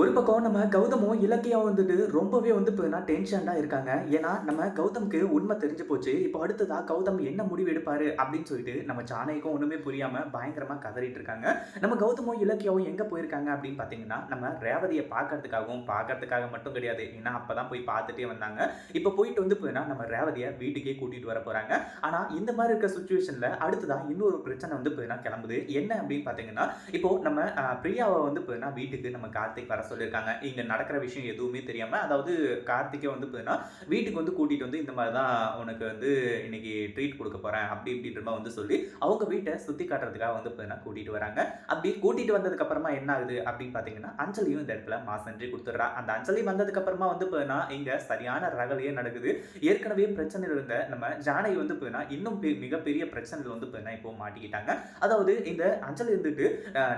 ஒரு பக்கம் நம்ம கௌதமும் இலக்கியம் வந்துட்டு ரொம்பவே வந்து இப்போ டென்ஷன்டாக இருக்காங்க. ஏன்னா நம்ம கௌதம்க்கு உண்மை தெரிஞ்சு போச்சு. இப்போ அடுத்ததா கௌதம் என்ன முடிவு எடுப்பார் அப்படின்னு சொல்லிட்டு நம்ம சாணைக்கும் ஒன்றுமே புரியாமல் பயங்கரமாக கதறிட்டு இருக்காங்க. நம்ம கௌதமும் இலக்கியாவும் எங்கே போயிருக்காங்க அப்படின்னு பார்த்தீங்கன்னா நம்ம ரேவதியை பார்க்கறதுக்காகவும் பார்க்கறதுக்காக மட்டும் கிடையாது. ஏன்னா அப்போ தான் போய் பார்த்துட்டே வந்தாங்க. இப்போ போயிட்டு வந்து போயினா நம்ம ரேவதியை வீட்டுக்கே கூட்டிகிட்டு வர போகிறாங்க ஆனால் இந்த மாதிரி இருக்க சுச்சுவேஷனில் அடுத்ததா இன்னொரு பிரச்சனை வந்து போயினா கிளம்புது. என்ன அப்படின்னு பார்த்தீங்கன்னா இப்போ நம்ம பிரியாவை வந்து போயினா வீட்டுக்கு நம்ம கார்த்திக் வர சொல்லியிருக்காங்க. இங்கே நடக்கிற விஷயம் எதுவுமே தெரியாமல் அதாவது கார்த்திகை வந்து பார்த்தீங்கன்னா வீட்டுக்கு வந்து கூட்டிகிட்டு வந்து இந்த மாதிரி தான் உனக்கு வந்து இன்னைக்கு ட்ரீட் கொடுக்க போகிறேன் அப்படி இப்படின்ற மாதிரி வந்து சொல்லி அவங்க வீட்டை சுற்றி காட்டுறதுக்காக வந்து பார்த்தீங்கன்னா கூட்டிகிட்டு வராங்க. அப்படி கூட்டிகிட்டு வந்ததுக்கப்புறமா என்ன ஆகுது அப்படின்னு பார்த்தீங்கன்னா அஞ்சலியும் இந்த இடத்துல மாசன்றி கொடுத்துட்றா. அந்த அஞ்சலி வந்ததுக்கப்புறமா வந்து பார்த்தீங்கன்னா இங்கே சரியான ரகலையே நடக்குது. ஏற்கனவே பிரச்சனை இருந்த நம்ம ஜானகி வந்து பார்த்தீங்கன்னா இன்னும் பெ- மிகப்பெரிய பிரச்சனையில் வந்து பார்த்தீங்கன்னா இப்போ மாட்டிக்கிட்டாங்க. அதாவது இந்த அஞ்சலி இருந்துட்டு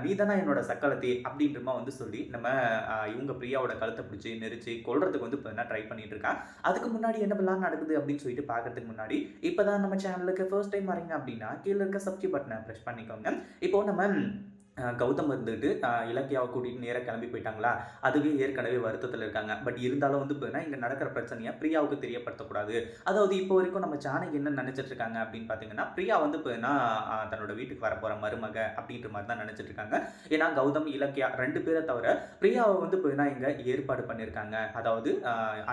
நீ தானே என்னோட சக்களத்தி அப்படின்றமா வந்து சொல்லி நம்ம இவங்க பிரியாவோட கழுத்தை பிடிச்சி நெரிச்சு கொள்றதுக்கு வந்து இப்போ என்ன ட்ரை பண்ணிட்டு இருக்கான் அதுக்கு முன்னாடி என்ன நடக்குது அப்படின்னு சொல்லிட்டு பார்க்கறதுக்கு முன்னாடி இப்போதான் நம்ம சேனலுக்கு ஃபர்ஸ்ட் டைம் வரீங்க அப்படின்னா கீழே இருக்க சப்ஸ்கிரைப் பட்டனை ப்ரெஸ் பண்ணிக்கோங்க. இப்போ நம்ம கௌதம் வந்துட்டு இலக்கியாவை கூட்டிகிட்டு நேராக கிளம்பி போயிட்டாங்களா? அதுவே ஏற்கனவே வருத்தத்தில் இருக்காங்க. பட் இருந்தாலும் வந்து இப்போ இங்கே நடக்கிற பிரச்சனையை பிரியாவுக்கு தெரியப்படுத்தக்கூடாது. அதாவது இப்போ வரைக்கும் நம்ம ஜானகி என்ன நினச்சிட்டு இருக்காங்க அப்படின்னு பார்த்தீங்கன்னா பிரியா வந்து இப்போ தன்னோட வீட்டுக்கு வரப்போகிற மருமக அப்படின்ற மாதிரி தான் நினைச்சிட்டு இருக்காங்க. ஏன்னா கௌதம் இலக்கியா ரெண்டு பேரை தவிர பிரியாவை வந்து இப்போ இங்கே ஏற்பாடு பண்ணியிருக்காங்க. அதாவது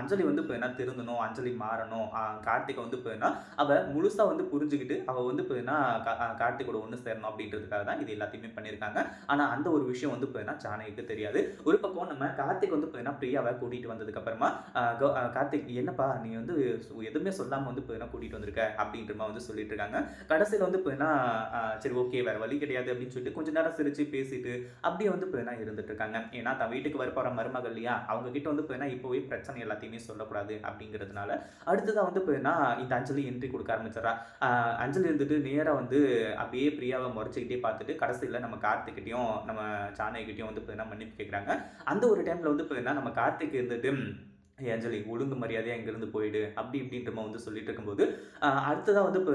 அஞ்சலி வந்து இப்போ திருந்தணும் அஞ்சலி மாறணும். கார்த்திகை வந்து இப்போ அவள் முழுசாக வந்து புரிஞ்சுக்கிட்டு அவள் வந்து இப்போ கார்த்திகோட ஒன்று சேரணும் அப்படின்றதுக்காக தான் இது எல்லாத்தையுமே பண்ணியிருக்காங்க. ஆனால் அந்த ஒரு விஷயம் வந்து இப்போ ஜானகிக்கு தெரியாது. ஒரு பக்கம் நம்ம கார்த்திக் வந்து இப்போ பிரியாவை கூட்டிகிட்டு வந்ததுக்கு அப்புறமா கார்த்திக் என்னப்பா நீ வந்து எதுவுமே சொல்லாமல் வந்து பார்த்தீங்கன்னா கூட்டிகிட்டு வந்திருக்க? அப்படின்ற மாதிரி வந்து சொல்லிட்டு இருக்காங்க கடைசியில் வந்து இப்போ சரி ஓகே வேறு வழி கிடையாது அப்படின்னு சொல்லிட்டு கொஞ்ச நேரம் சிரிச்சு பேசிட்டு அப்படியே வந்து இப்போ இருந்துட்டு இருக்காங்க ஏன்னா தன் வீட்டுக்கு வரப்போகிற மருமகள் இல்லையா? அவங்க கிட்ட வந்து இப்போ இப்போவே பிரச்சனை எல்லாத்தையுமே சொல்லக்கூடாது அப்படிங்கிறதுனால. அடுத்ததாக வந்து பார்த்தீங்கன்னா இந்த அஞ்சலி என்ட்ரி கொடுக்க ஆரம்பிச்சிடறா. அஞ்சலி இருந்துட்டு நேராக வந்து அப்படியே பிரியாவை முறைச்சிக்கிட்டே பார்த்துட்டு கடைசியில் நம்ம கார்த்திக்கிட்டையும் நம்ம சாணைக்கிட்டையும் வந்து பார்த்தீங்கன்னா மன்னிப்பு கேட்குறாங்க அந்த ஒரு டைமில் வந்து பார்த்தீங்கன்னா நம்ம கார்த்திக் இருந்துட்டு ஏஞ்சலி ஒழுங்கு மரியாதையாக இங்கேருந்து போயிடு. அப்படி இப்படின்ற மாதிரி வந்து சொல்லிட்டு இருக்கும்போது அடுத்ததாக வந்து இப்போ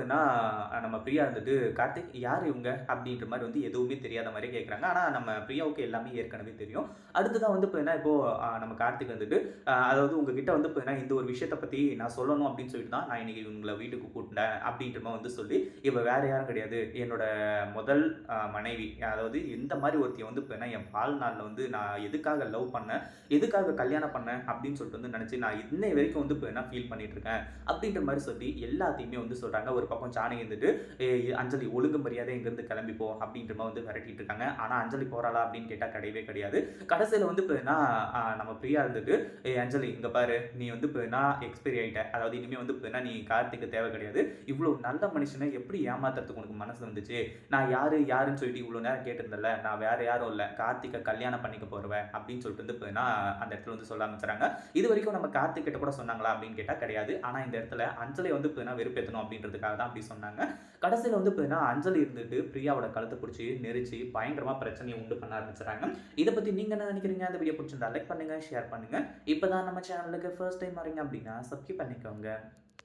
நம்ம பிரியா இருந்துட்டு கார்த்திக் யார் இவங்க? அப்படின்ற மாதிரி வந்து எதுவுமே தெரியாத மாதிரி கேட்குறாங்க ஆனால் நம்ம பிரியாவுக்கு எல்லாமே ஏற்கனவே தெரியும். அடுத்ததாக வந்து இப்போ என்ன நம்ம கார்த்திக் வந்துட்டு அதாவது உங்ககிட்ட வந்து இப்போ என்ன இந்த ஒரு விஷயத்தை பற்றி நான் சொல்லணும் அப்படின்னு சொல்லிட்டு தான் நான் இன்றைக்கி உங்களை வீட்டுக்கு கூட்டினேன் அப்படின்ற மாதிரி வந்து சொல்லி இவள் வேறு யாரும் கிடையாது. என்னோட முதல் மனைவி அதாவது இந்த மாதிரி ஒருத்தியை வந்து பார்த்தீங்கன்னா என் வாழ்நாளில் வந்து நான் எதுக்காக லவ் பண்ணேன்? எதுக்காக கல்யாணம் பண்ணேன்? அப்படின்னு சொல்லிட்டு வந்து நினச்சி நான் இன்னை வரைக்கும் வந்து இப்போ என்ன ஃபீல் பண்ணிட்டு இருக்கேன் அப்படின்ற மாதிரி சொல்லி எல்லாத்தையுமே வந்து சொல்கிறாங்க ஒரு பக்கம் சாணி இருந்துட்டு அஞ்சலி ஒழுங்கு மரியாதை இங்கேருந்து கிளம்பிப்போ அப்படின்ற மாதிரி வந்து விரட்டிட்டு இருக்காங்க. ஆனால் அஞ்சலி போகிறாளா அப்படின்னு கேட்டால் கிடையவே கிடையாது. கடைசியில் வந்து இப்போ என்ன நம்ம ஃப்ரீயாக இருந்துட்டு ஏ அஞ்சலி இங்கே பாரு நீ வந்து இப்போ என்ன எக்ஸ்பைரி ஆகிட்ட அதாவது இனிமேல் வந்து இப்போ என்ன நீ கார்த்திக்கு தேவை கிடையாது. இவ்வளோ நல்ல மனுஷனை எப்படி ஏமாத்துறதுக்கு உனக்கு மனசு வந்துச்சு? நான் யாரு யாருன்னு சொல்லிட்டு இவ்வளோ நேரம் கேட்டிருந்தல நான் வேற யாரும் இல்லை. கார்த்திகை கல்யாணம் பண்ணிக்க போகிறவன் அப்படின்னு சொல்லிட்டு வந்து இப்போ என்ன அந்த இடத்துல வந்து சொல்ல ஆரம்பிச்சுறாங்க இது வரைக்கும் நம்ம கார்த்திக் கிட்ட கூட சொன்னாங்களா அப்படின்னு கேட்டால் கிடையாது. ஆனால் இந்த இடத்துல அஞ்சலி வந்து பார்த்தீங்கன்னா வெறுப்பேற்றணும் அப்படின்றதுக்காக தான் அப்படி சொன்னாங்க. கடைசியில் வந்து பார்த்தீங்கன்னா அஞ்சலி இருந்துட்டு பிரியாவோட கழுத்தை பிடிச்சி நெரிச்சு பயங்கரமாக பிரச்சனையை உண்டு பண்ண ஆரம்பிச்சுறாங்க இதை பற்றி நீங்கள் என்ன நினைக்கிறீங்க? அந்த வீடியோ பிடிச்சிருந்தா லைக் பண்ணுங்கள் ஷேர் பண்ணுங்கள் இப்போ தான் நம்ம சேனலுக்கு ஃபர்ஸ்ட் டைம் வரீங்க அப்படின்னா சப்ஸ்கிரைப் பண்ணிக்கோங்க.